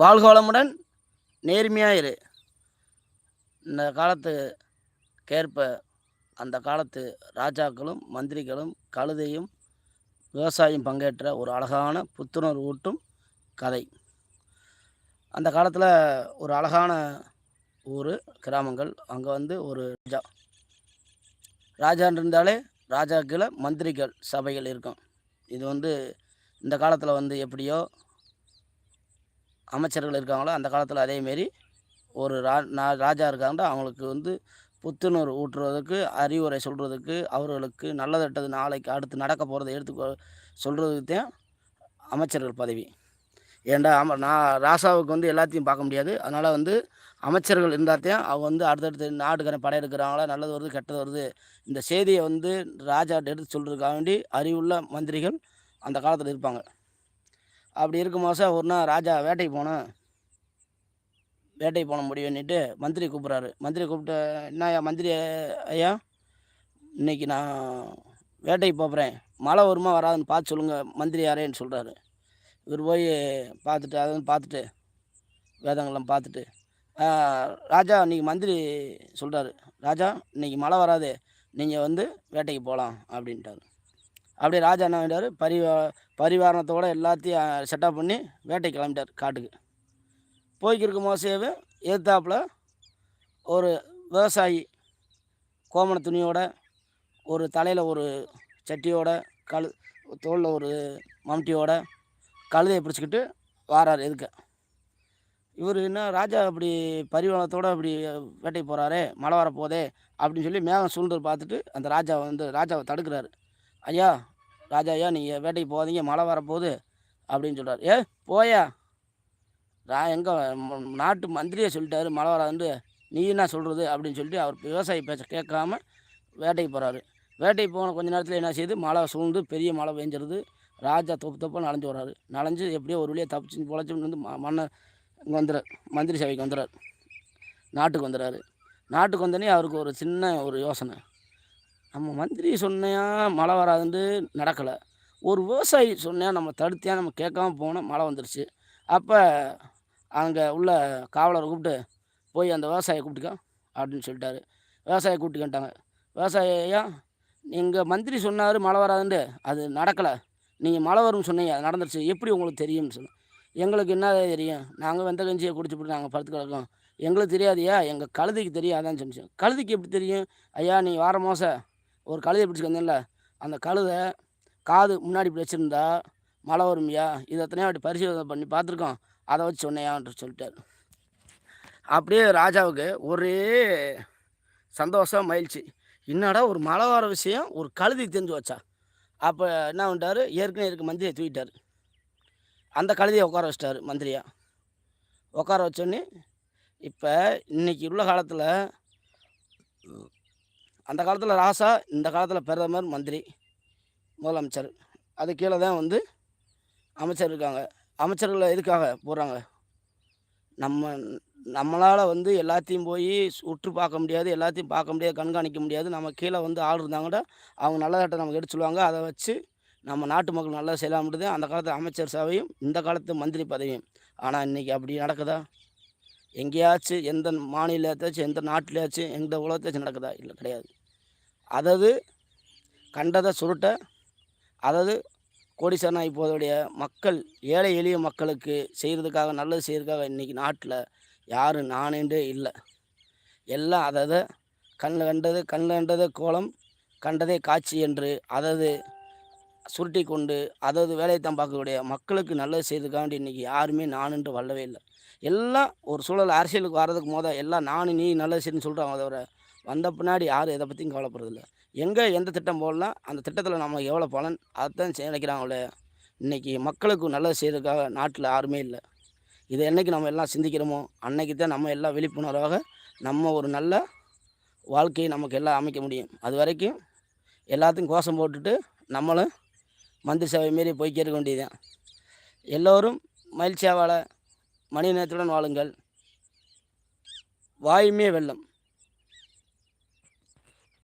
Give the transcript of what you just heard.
வாழ்க வளமுடன் நேர்மையாக இரு இந்த காலத்துக்கேற்ப அந்த காலத்து ராஜாக்களும் மந்திரிகளும் கழுதையும் விவசாயம் பங்கேற்ற ஒரு அழகான புத்துணர்வு ஊட்டும் கதை. அந்த காலத்தில் ஒரு அழகான ஊர் கிராமங்கள். அங்கே வந்து ஒரு ராஜா. ராஜான் இருந்தாலே ராஜாக்களை மந்திரிகள் சபைகள் இருக்கும். இது வந்து இந்த காலத்தில் வந்து எப்படியோ அமைச்சர்கள் இருக்காங்களோ அந்த காலத்தில் அதேமாரி ஒரு ரா ராஜா இருக்காங்கன்னா அவங்களுக்கு வந்து புத்துணர்வு ஊட்டுறதுக்கு அறிவுரை சொல்கிறதுக்கு அவர்களுக்கு நல்லதட்டது நாளைக்கு அடுத்து நடக்க போகிறத எடுத்து சொல்கிறதுக்கு தான் அமைச்சர்கள் பதவி. ஏன்டா அம நான் ராசாவுக்கு வந்து எல்லாத்தையும் பார்க்க முடியாது. அதனால் வந்து அமைச்சர்கள் இருந்தாத்தையும் அவங்க வந்து அடுத்தடுத்து நாட்டுக்காரன் படையெடுக்கிறாங்களா நல்லது வருது கெட்டது வருது. இந்த செய்தியை வந்து ராஜாட்ட எடுத்து சொல்கிறதுக்காக வேண்டி அறிவுள்ள மந்திரிகள் அந்த காலத்தில் இருப்பாங்க. அப்படி இருக்கும் மாதம் ஒரு நாள் ராஜா வேட்டைக்கு போனேன். வேட்டைக்கு போன முடிவு பண்ணிட்டு மந்திரி கூப்பிட்றாரு. மந்திரி கூப்பிட்டு ஐயா மந்திரி ஐயா இன்னைக்கு நான் வேட்டைக்கு போகிறேன் மழை வருமா வராதுன்னு பார்த்து சொல்லுங்கள் மந்திரி யாரேன்னு சொல்கிறாரு இவர் போய் பார்த்துட்டு அதை பார்த்துட்டு வேதங்கள்லாம் பார்த்துட்டு ராஜா இன்னைக்கு மந்திரி சொல்கிறாரு ராஜா இன்னைக்கு மழை வராது. நீங்கள் வந்து வேட்டைக்கு போகலாம் அப்படின்ட்டாரு. அப்படியே ராஜா என்ன பண்ணிட்டார்? பரிவா பரிவாரணத்தோட எல்லாத்தையும் செட்டப் பண்ணி வேட்டைக்கு கிளம்பிட்டார் காட்டுக்கு. போய்க்கிருக்கும் மோசேவே எதிர்த்தாப்பில் ஒரு விவசாயி கோமண துணியோட ஒரு தலையில் ஒரு சட்டியோட கழு தோளில் ஒரு மம்டியோட கழுதையை பிடிச்சிக்கிட்டு வாரார் எதுக்க. இவர் என்ன ராஜா அப்படி பரிவாரணத்தோடு அப்படி வேட்டைக்கு போகிறாரே மழை வரப்போதே அப்படின்னு சொல்லி மேகம் சூழ்ந்து பார்த்துட்டு அந்த ராஜா வந்து ராஜாவை தடுக்கிறாரு. ஐயா ராஜா ஐயா நீங்கள் வேட்டைக்கு போகாதீங்க மழை வரப்போகுது அப்படின்னு சொல்கிறார் ஏ போயா. ரா எங்கே நாட்டு மந்திரியை சொல்லிட்டாரு மழை வராதுன்ட்டு. நீ என்ன சொல்கிறது அப்படின்னு சொல்லிட்டு அவர் விவசாயி பேச கேட்காம வேட்டைக்கு போகிறாரு வேட்டைக்கு போன கொஞ்ச நேரத்தில் என்ன செய்யுது மழை சூழ்ந்து பெரிய மழை பெஞ்சிருது. ராஜா தொப்பு தொப்பாக நனைஞ்சு வர்றாரு. நனைஞ்சு எப்படியோ ஒரு வழியாக தப்பிச்சு பொழைச்சுன்னு வந்து ம- மன்ன இங்கே வந்துடுறார் மந்திரி சபைக்கு வந்துடுறார் நாட்டுக்கு வந்துடுறாரு நாட்டுக்கு வந்தோடனே அவருக்கு ஒரு சின்ன ஒரு யோசனை. நம்ம மந்திரி சொன்னையா மழை வராதுன்ட்டு நடக்கலை. ஒரு விவசாயி சொன்னையா நம்ம தடுத்தியா நம்ம கேட்காம போனால் மழை வந்துருச்சு. அப்போ அங்கே உள்ள காவலரை கூப்பிட்டு போய் அந்த விவசாயியை கூப்பிட்டுக்க அப்படின்னு சொல்லிட்டாரு. விவசாயியை கூப்பிட்டுக்கிட்டாங்க விவசாயியா நீங்கள் மந்திரி சொன்னார் மழை வராதுன்ட்டு அது நடக்கலை. நீங்கள் மழை வரும்னு சொன்னீங்க அது நடந்துருச்சு. எப்படி உங்களுக்கு தெரியும்னு சொன்னேன். எங்களுக்கு என்ன தெரியும்? நாங்கள் வெந்த கஞ்சியை குடிச்சுட்டு நாங்கள் படுத்து கிடக்கோம். எங்களுக்கு தெரியாதையா எங்கள் கழுதைக்கு தெரியும். அதான் சொன்னிச்சு கழுதைக்கு எப்படி தெரியும்? ஐயா நீ வார மாதம் ஒரு கழுதை பிடிச்சி வந்தேன்ல அந்த கழுதை காது முன்னாடி இப்படி வச்சுருந்தா மழை வரும்யா? இது எத்தனையோ வாட்டி பரிசோதனை பண்ணி பார்த்துருக்கோம். அதை வச்சு சொன்னையான்ட்டு சொல்லிட்டாரு. அப்படியே ராஜாவுக்கு ஒரே சந்தோஷம் மகிழ்ச்சி. என்னடா ஒரு மழை வர விஷயம் ஒரு கழுதை தெரிஞ்சு வச்சா? அப்போ என்ன பண்ணிட்டாரு? ஏற்கனவே இருக்க மந்திரியை தூக்கிட்டார். அந்த கழுதியை உட்கார வச்சிட்டாரு மந்திரியா. உட்கார வச்சோன்னே இப்போ இன்றைக்கி உள்ள காலத்தில் அந்த காலத்தில் ராசா இந்த காலத்தில் பிரதமர் மந்திரி முதலமைச்சர். அது கீழே தான் வந்து அமைச்சர் இருக்காங்க. அமைச்சர்கள் எதுக்காக போகிறாங்க நம்ம நம்மளால் வந்து எல்லாத்தையும் போய் உற்று பார்க்க முடியாது எல்லாத்தையும் பார்க்க முடியாது கண்காணிக்க முடியாது. நம்ம கீழே வந்து ஆள் இருந்தாங்கன்னா அவங்க நல்லதாட்ட நமக்கு எடுத்து சொல்லுவாங்க. அதை வச்சு நம்ம நாட்டு மக்கள் நல்லா செய்யலாம்ன்றது அந்த காலத்து அமைச்சர் சபையும் இந்த காலத்து மந்திரி பதவியும். ஆனால் இன்றைக்கி அப்படி நடக்குதா? எங்கேயாச்சும் எந்த மாநிலத்தாச்சும் எந்த நாட்டிலேயாச்சும் எந்த உலகத்தாச்சும் நடக்குதா? இல்லை கிடையாது. அதது கண்டதை சுருட்ட அதாவது கோடீஸ்வரன் இப்போதைய மக்கள் ஏழை எளிய மக்களுக்கு செய்கிறதுக்காக நல்லது செய்கிறதுக்காக இன்றைக்கி நாட்டில் யாரும் நானேண்டே இல்லை. எல்லாம் அதாவது கண்ணில் கண்டது கண்ணில் கண்டது கோலம் கண்டதே காட்சி என்று அதது சுருட்டி கொண்டு அதாவது வேலையை தான் பார்க்கக்கூடிய மக்களுக்கு நல்லது செய்யறதுக்காண்டி இன்றைக்கி யாருமே நானுன்ட்டு வரவே இல்லை. எல்லாம் ஒரு சூழல் அரசியலுக்கு வர்றதுக்கு மோத எல்லாம் நானும் நீ நல்லது செய்யணும்னு சொல்கிறாங்க தவிர வந்த பின்னாடி யாரும் எதை பற்றியும் கவலைப்படுறதில்ல. எங்கே எந்த திட்டம் போடலாம் அந்த திட்டத்தில் நம்ம எவ்வளோ பலன் அதைத்தான் நினைக்கிறாங்களே இன்றைக்கி மக்களுக்கு நல்லது செய்கிறதுக்காக நாட்டில் யாருமே இல்லை. இதை என்னைக்கு நம்ம எல்லாம் சிந்திக்கிறோமோ அன்னைக்கு தான் நம்ம எல்லாம் விழிப்புணர்வாக நம்ம ஒரு நல்ல வாழ்க்கையை நமக்கு எல்லாம் அமைக்க முடியும். அது வரைக்கும் எல்லாத்தையும் கோஷம் போட்டுட்டு நம்மளும் மந்திரி சபை மாரி போய்க்கே இருக்க வேண்டியதுதான். எல்லோரும் மகிழ்ச்சியாக வாழ நேரத்துடன் வாழுங்கள். வாயுமே வெள்ளம்